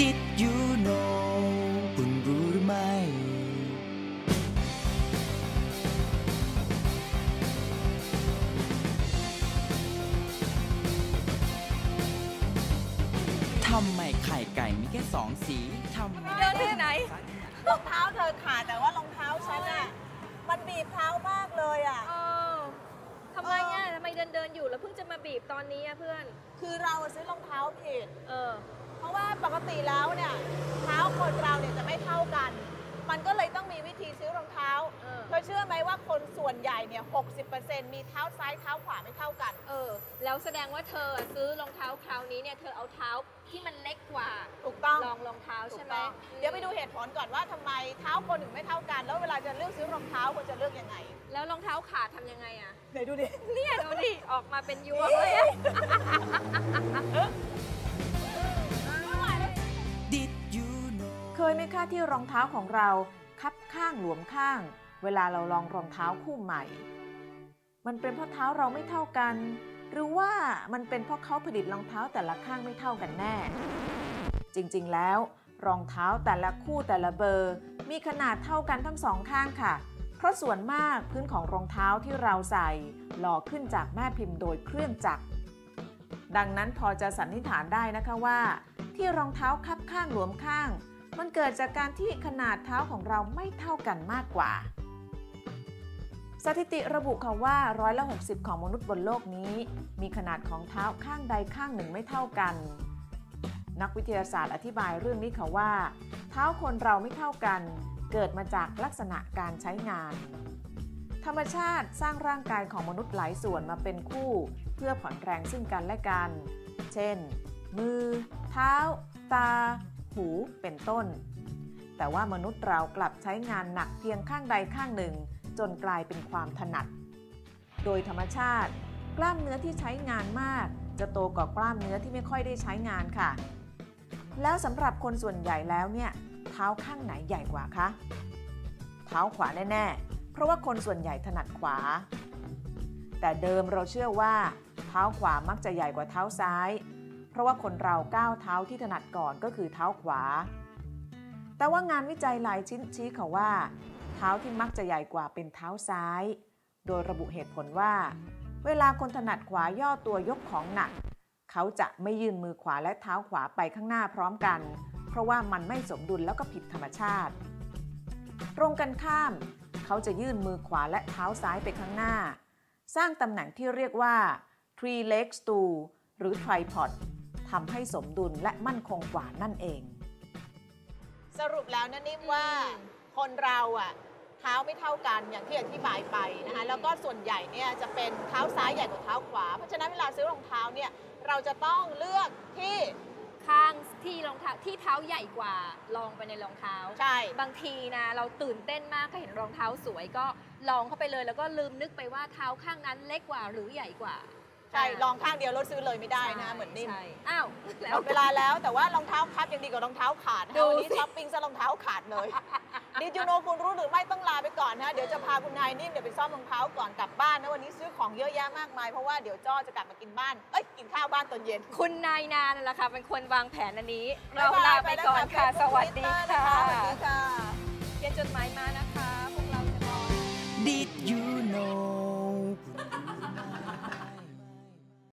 Did you know คุณรู้หรือไม่ ทำไมไข่ไก่มีแค่สองสี ทำไมเดินถึงไหน รองเท้าเธอขาดแต่ว่ารองเท้าฉันอะมันบีบเท้ามากเลยอะเออทำไมเนี่ยทำไมเดินเดินๆอยู่แล้วเพิ่งจะมาบีบตอนนี้อะเพื่อน คือเราอะซื้อรองเท้าผิด เออ มันก็เลยต้องมีวิธีซื้อรองเท้าเออ เธอเชื่อไหมว่าคนส่วนใหญ่เนี่ย 60%มีเท้าซ้ายเท้าขวาไม่เท่ากัน เออ แล้วแสดงว่าเธอซื้อรองเท้าคราวนี้เนี่ย เธอเอาเท้าที่มันเล็กกว่า ถูกต้อง ลองรองเท้าถูใช่กไหมต้องเดี๋ยวไปดูเหตุผลก่อนว่าทำไมเท้าคนถึงไม่เท่ากัน แล้วเวลาจะเลือกซื้อรองเท้าควรจะเลือกยังไงแล้วรองเท้าขาดทำยังไงอะไหนดูดิ เนี่ยดูดิ ออกมาเป็นยวงเลยอะ Did ยไหมคะที่รองเท้าของเราคับข้างหลวมข้าง เวลาเราลองรองเท้าคู่ใหม่ มันเป็นเพราะเท้าเราไม่เท่ากัน หรือว่ามันเป็นเพราะเขาผลิตรองเท้าแต่ละข้างไม่เท่ากันแน่ จริงๆแล้ว รองเท้าแต่ละคู่แต่ละเบอร์ มีขนาดเท่ากันทั้งสองข้างค่ะ เพราะส่วนมากพื้นของรองเท้าที่เราใส่หล่อขึ้นจากแม่พิมพ์โดยเครื่องจักร ดังนั้นพอจะสันนิษฐานได้นะคะว่า ที่รองเท้าคับข้างหลวมข้าง มันเกิดจากการที่ขนาดเท้าของเราไม่เท่ากันมากกว่า สถิติระบุค่ะว่าร้อยละ60 ของมนุษย์บนโลกนี้ มีขนาดของเท้าข้างใดข้างหนึ่งไม่เท่ากัน นักวิทยาศาสตร์อธิบายเรื่องนี้ค่ะว่า เท้าคนเราไม่เท่ากัน เกิดมาจากลักษณะการใช้งาน ธรรมชาติสร้างร่างกายของมนุษย์หลายส่วนมาเป็นคู่ เพื่อผ่อนแรงซึ่งกันและกัน เช่น มือ เท้า ตา หูเป็นต้น แต่ว่ามนุษย์เรากลับใช้งานหนักเพียงข้างใดข้างหนึ่ง จนกลายเป็นความถนัด โดยธรรมชาติ กล้ามเนื้อที่ใช้งานมาก จะโตกว่ากล้ามเนื้อที่ไม่ค่อยได้ใช้งานค่ะ แล้วสำหรับคนส่วนใหญ่แล้วเนี่ยเท้าข้างไหนใหญ่กว่าคะเท้าขวาแน่ๆ เพราะว่าคนส่วนใหญ่ถนัดขวา แต่เดิมเราเชื่อว่า เท้าขวามักจะใหญ่กว่าเท้าซ้าย เพราะว่าคนเราก้าวเท้าที่ถนัดก่อนก็คือเท้าขวา แต่ว่างานวิจัยหลายชิ้นชี้เขาว่า เท้าที่มักจะใหญ่กว่าเป็นเท้าซ้าย โดยระบุเหตุผลว่า เวลาคนถนัดขวาย่อตัวยกของหนัก เขาจะไม่ยื่นมือขวาและเท้าขวาไปข้างหน้าพร้อมกัน เพราะว่ามันไม่สมดุลแล้วก็ผิดธรรมชาติ ตรงกันข้าม เขาจะยื่นมือขวาและเท้าซ้ายไปข้างหน้า สร้างตำแหน่งที่เรียกว่า three leg stool หรือ tripod ทำให้สมดุลและมั่นคงกว่านั่นเอง สรุปแล้วนะนิ่มว่าอืมคนเราอะเท้าไม่เท่ากันอย่างที่อธิบายไปนะคะแล้วก็ส่วนใหญ่เนี่ยจะเป็นเท้าซ้ายใหญ่กว่าเท้าขวา เพราะฉะนั้นเวลาซื้อรองเท้าเนี่ยเราจะต้องเลือกที่ข้างที่รองเท้าที่เท้าใหญ่กว่าลองไปในรองเท้าใช่บางทีนะเราตื่นเต้นมากก็เห็นรองเท้าสวยก็ลองเข้าไปเลย แล้วก็ลืมนึกไปว่าเท้าข้างนั้นเล็กกว่าหรือใหญ่กว่า ใช่ลองข้างเดียวรถซื้อเลยไม่ได้นะเหมือนนิ่มใช่อ้าวหแล้วมดเวลาแล้วแต่ว่ารองเท้าคับยังดีกว่ารองเท้าขาดนะดูวันนี้สิช้อปปิ้งซะรองเท้าขาดเลยดิจูโนคุณรู้หรือไม่ต้องลาไปก่อนนะเดี๋ยวจะพาคุณนายนิ่มเดี๋ยวไปซ่อมรองเท้าก่อนกลับบ้านนะวันนี้ซื้อของเยอะแยะมากมายเพราะว่าเดี๋ยวจ้อจะกลับมากินบ้านเอ้ยกินข้าวบ้านตอนเย็น คุณนายนานั่นแหละค่ะเป็นคนวางแผนอันนี้ เราลาไปก่อนค่ะ สวัสดีค่ะ